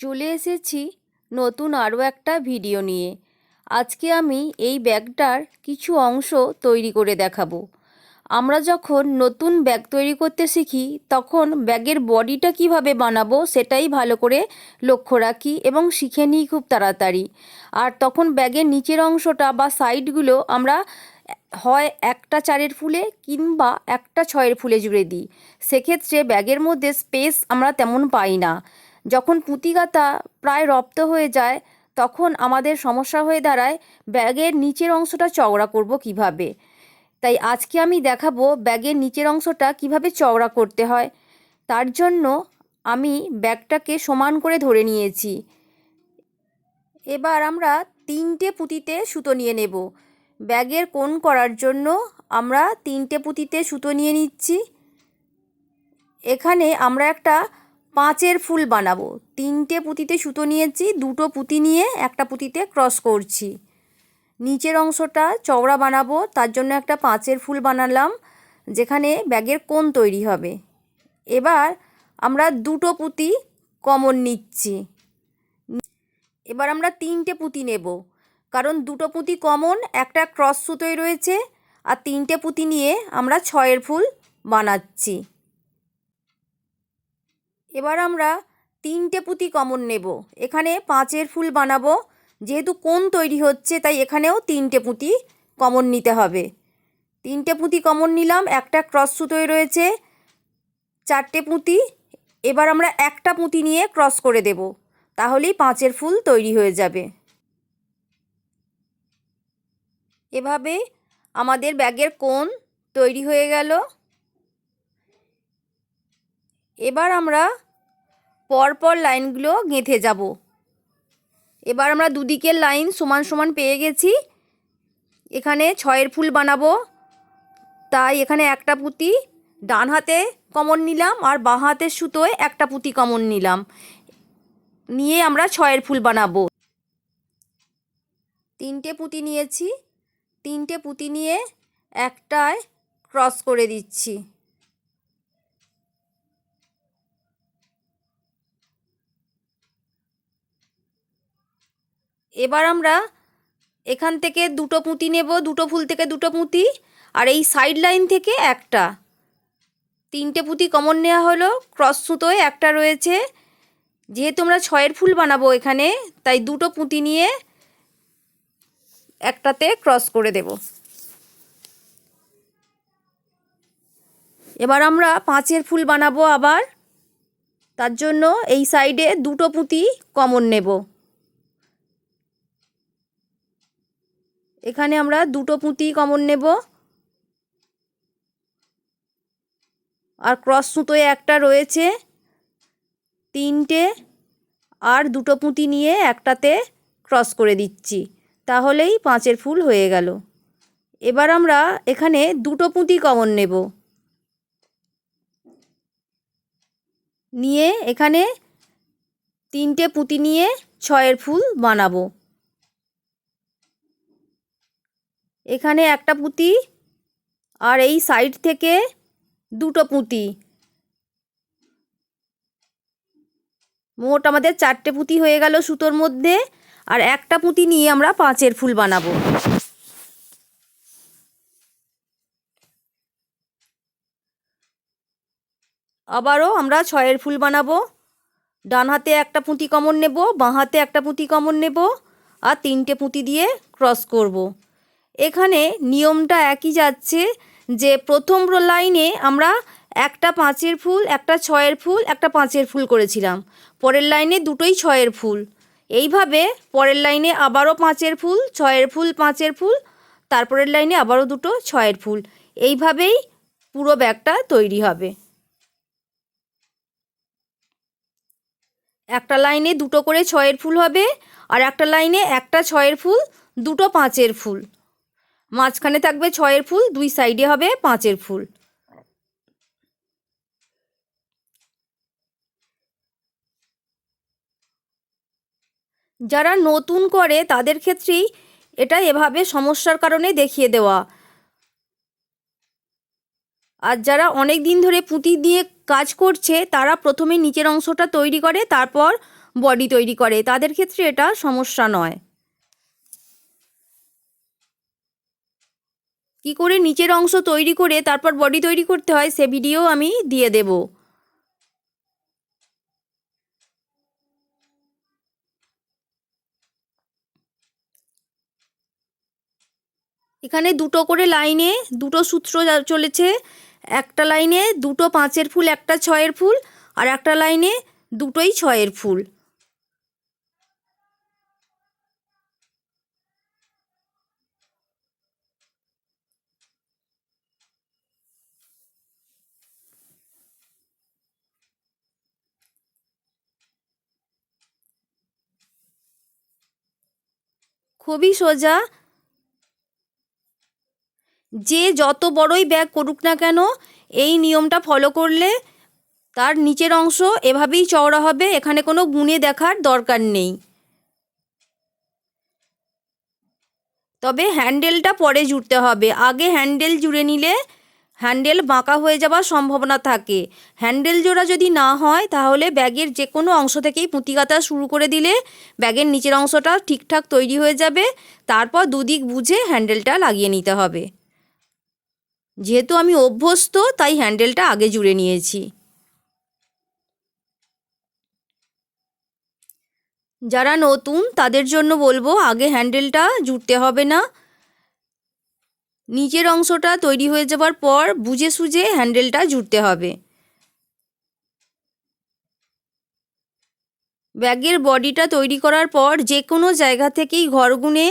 চলে এসেছি নতুন আরও একটা ভিডিও নিয়ে। আজকে আমি এই ব্যাগটার কিছু অংশ তৈরি করে দেখাবো। আমরা যখন নতুন ব্যাগ তৈরি করতে শিখি, তখন ব্যাগের বডিটা কীভাবে বানাবো সেটাই ভালো করে লক্ষ্য রাখি এবং শিখে নিই খুব তাড়াতাড়ি। আর তখন ব্যাগের নিচের অংশটা বা সাইডগুলো আমরা হয় একটা চারের ফুলে কিংবা একটা ছয়ের ফুলে জুড়ে দিই। সেক্ষেত্রে ব্যাগের মধ্যে স্পেস আমরা তেমন পাই না। যখন পুঁতি গাঁথা প্রায় রপ্ত হয়ে যায়, তখন আমাদের সমস্যা হয়ে দাঁড়ায়, ব্যাগের নিচের অংশটা চওড়া করব কীভাবে? তাই আজকে আমি দেখাবো ব্যাগের নিচের অংশটা কীভাবে চওড়া করতে হয়। তার জন্য আমি ব্যাগটাকে সমান করে ধরে নিয়েছি। এবার আমরা তিনটে পুঁতিতে সুতো নিয়ে নেব। ব্যাগের কোণ করার জন্য আমরা তিনটে পুঁতিতে সুতো নিয়ে নিচ্ছি। এখানে আমরা একটা পাঁচের ফুল বানাবো। তিনটে পুঁতিতে সুতো নিয়েছি, দুটো পুঁতি নিয়ে একটা পুঁতিতে ক্রস করছি। নিচের অংশটা চওড়া বানাবো, তার জন্য একটা পাঁচের ফুল বানালাম, যেখানে ব্যাগের কোণ তৈরি হবে। এবার আমরা দুটো পুঁতি কমন নিচ্ছি। এবার আমরা তিনটে পুঁতি নেব, কারণ দুটো পুঁতি কমন, একটা ক্রস সুতোয় রয়েছে, আর তিনটে পুঁতি নিয়ে আমরা ছয়ের ফুল বানাচ্ছি। এবার আমরা তিনটে পুঁতি কমন নেব। এখানে পাঁচের ফুল বানাবো। যেহেতু কোণ তৈরি হচ্ছে, তাই এখানেও তিনটে পুঁতি কমন নিতে হবে। তিনটে পুঁতি কমন নিলাম, একটা ক্রস সুতোয় রয়েছে, চারটে পুঁতি। এবার আমরা একটা পুঁতি নিয়ে ক্রস করে দেব, তাহলেই পাঁচের ফুল তৈরি হয়ে যাবে। এভাবে আমাদের ব্যাগের কোণ তৈরি হয়ে গেল। এবার আমরা পরপর লাইনগুলো গেঁথে যাব। এবার আমরা দুদিকের লাইন সমান সমান পেয়ে গেছি। এখানে ছয়ের ফুল বানাবো। তাই এখানে একটা পুঁতি, ডান হাতে কমন নিলাম আর বাঁ হাতের সুতোয় একটা পুঁতি কমন নিলাম। নিয়ে আমরা ছয়ের ফুল বানাবো। তিনটে পুঁতি নিয়েছি। তিনটে পুঁতি নিয়ে একটায় ক্রস করে দিচ্ছি। এবার আমরা এখান থেকে দুটো পুঁতি নেব, দুটো ফুল থেকে দুটো পুঁতি, আর এই সাইড লাইন থেকে একটা। তিনটে পুঁতি কমন নেওয়া হলো ক্রস সুতোয় একটা রয়েছে। যেহেতু আমরা ছয়ের ফুল বানাবো এখানে, তাই দুটো পুঁতি নিয়ে একটাতে ক্রস করে দেব। এবার আমরা পাঁচের ফুল বানাবো আবার। তার জন্য এই সাইডে দুটো পুঁতি কমন নেব। এখানে আমরা দুটো পুঁতি কমন নেব। আর ক্রস সুতোয় একটা রয়েছে, তিনটে, আর দুটো পুঁতি নিয়ে একটাতে ক্রস করে দিচ্ছি। তাহলেই পাঁচের ফুল হয়ে গেল। এবার আমরা এখানে দুটো পুঁতি কমন নেব। নিয়ে এখানে তিনটে পুঁতি নিয়ে ছয়ের ফুল বানাবো। এখানে একটা পুঁতি আর এই সাইড থেকে দুটো পুঁতি। মোট আমাদের চারটে পুঁতি হয়ে গেল সুতোর মধ্যে আর একটা পুঁতি নিয়ে আমরা পাঁচের ফুল বানাবো। আবারও আমরা ছয়ের ফুল বানাবো। ডান হাতে একটা পুঁতি কমন নেব, বাঁ হাতে একটা পুঁতি কমন নেব আর তিনটে পুঁতি দিয়ে ক্রস করব। এখানে নিয়মটা একই যাচ্ছে যে প্রথম লাইনে আমরা একটা পাঁচের ফুল, একটা ছয়ের ফুল, একটা পাঁচের ফুল করেছিলাম। পরের লাইনে দুটোই ছয়ের ফুল। এইভাবে পরের লাইনে আবারও পাঁচের ফুল, ছয়ের ফুল, পাঁচের ফুল, তারপরের লাইনে আবারও দুটো ছয়ের ফুল। এইভাবেই পুরো ব্যাগটা তৈরি হবে। একটা লাইনে দুটো করে ছয়ের ফুল হবে আর একটা লাইনে একটা ছয়ের ফুল, দুটো পাঁচের ফুল। মাঝখানে থাকবে ছয়ের ফুল, দুই সাইডে হবে পাঁচের ফুল। যারা নতুন করে, তাদের ক্ষেত্রেই এটা এভাবে সমস্যার কারণে দেখিয়ে দেওয়া। আর যারা অনেক দিন ধরে পুঁতি দিয়ে কাজ করছে, তারা প্রথমে নিচের অংশটা তৈরি করে, তারপর বডি তৈরি করে। তাদের ক্ষেত্রে এটা সমস্যা নয়। কি করে নিচের অংশ তৈরি করে তারপর বডি তৈরি করতে হয় সে ভিডিও আমি দিয়ে দেব। এখানে দুটো করে লাইনে দুটো সূত্র চলেছে, একটা লাইনে দুটো পাঁচের ফুল, একটা ছয়ের ফুল, আর একটা লাইনে দুটোই ছয়ের ফুল। খুবই সোজা। যে যত বড়ই ব্যাগ করুক না কেন, এই নিয়মটা ফলো করলে তার নিচের অংশ এভাবেই চওড়া হবে, এখানে কোনো গুণে দেখার দরকার নেই। তবে হ্যান্ডেলটা পরে জুড়তে হবে। আগে হ্যান্ডেল জুড়ে নিলে হ্যান্ডেল বাঁকা হয়ে যাওয়ার সম্ভাবনা থাকে। হ্যান্ডেল জোড়া যদি না হয়, তাহলে ব্যাগের যে কোনো অংশ থেকেই পুঁতি কাটা শুরু করে দিলে ব্যাগের নিচের অংশটা ঠিকঠাক তৈরি হয়ে যাবে। তারপর দুদিক বুঝে হ্যান্ডেলটা লাগিয়ে নিতে হবে। যেহেতু আমি অভ্যস্ত, তাই হ্যান্ডেলটা আগে জুড়ে নিয়েছি। যারা নতুন, তাদের জন্য বলব, আগে হ্যান্ডেলটা জুড়তে হবে না। নিচের অংশটা তৈরি হয়ে যাওয়ার পর বুঝে সুঝে হ্যান্ডেলটা জুড়তে হবে। ব্যাগের বডিটা তৈরি করার পর যে কোনো জায়গা থেকেই ঘর গুনে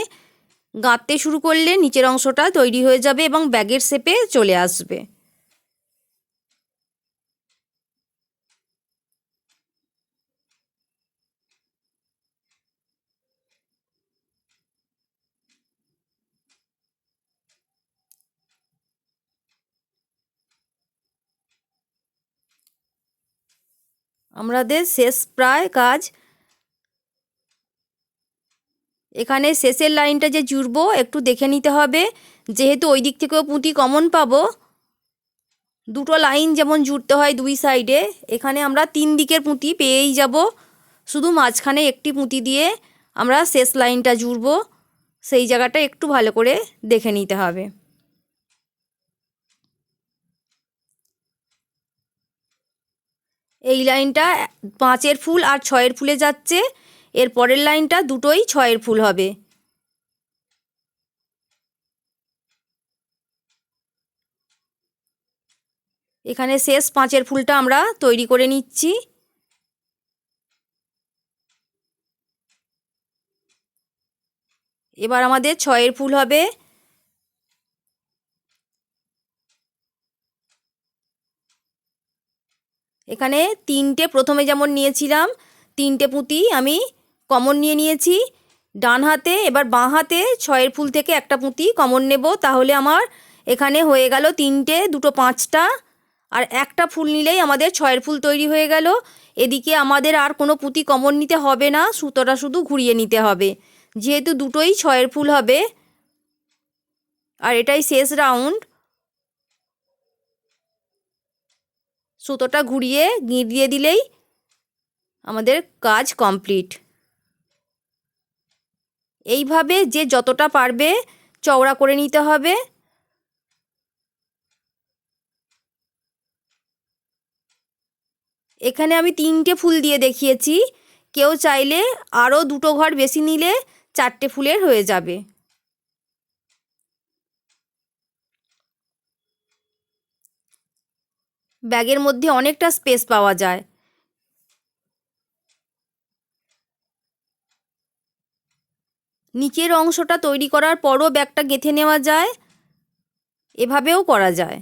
গাঁততে শুরু করলে নিচের অংশটা তৈরি হয়ে যাবে এবং ব্যাগের শেপে চলে আসবে। আমাদের শেষ প্রায় কাজ। এখানে শেষের লাইনটা যে জুড়বো, একটু দেখে নিতে হবে। যেহেতু ওই দিক থেকেও পুঁতি কমন পাবো। দুটো লাইন যেমন জুড়তে হয় দুই সাইডে এখানে আমরা তিন দিকের পুঁতি পেয়েই যাব। শুধু মাঝখানে একটি পুঁতি দিয়ে আমরা শেষ লাইনটা জুড়বো। সেই জায়গাটা একটু ভালো করে দেখে নিতে হবে। এই লাইনটা পাঁচের ফুল আর ছয়ের ফুলে যাচ্ছে। এর পরের লাইনটা দুটোই ছয়ের ফুল হবে। এখানে শেষ পাঁচের ফুলটা আমরা তৈরি করে নিচ্ছি। এবার আমাদের ছয়ের ফুল হবে। এখানে তিনটে প্রথমে যেমন নিয়েছিলাম, তিনটে পুঁতি আমি কমন নিয়ে নিয়েছি। ডান হাতে, এবার বাঁ হাতে, ছয়ের ফুল থেকে একটা পুঁতি কমন নেব, তাহলে আমার এখানে হয়ে গেল তিনটে, দুটো পাঁচটা। আর একটা ফুল নিলেই আমাদের ছয়ের ফুল তৈরি হয়ে গেল। এদিকে আমাদের আর কোনো পুঁতি কমন নিতে হবে না, সুতোটা শুধু ঘুরিয়ে নিতে হবে। যেহেতু দুটোই ছয়ের ফুল হবে। আর এটাই শেষ রাউন্ড। সুতোটা ঘুরিয়ে দিয়ে দিলেই আমাদের কাজ কমপ্লিট। এইভাবে যে যতটা পারবে চওড়া করে নিতে হবে। এখানে আমি তিনটে ফুল দিয়ে দেখিয়েছি। কেউ চাইলে আরও দুটো ঘর বেশি নিলে চারটে ফুলের হয়ে যাবে। ব্যাগের মধ্যে অনেকটা স্পেস পাওয়া যায়। নিচের অংশটা তৈরি করার পরও ব্যাগটা গেঁথে নেওয়া যায়। এভাবেও করা যায়।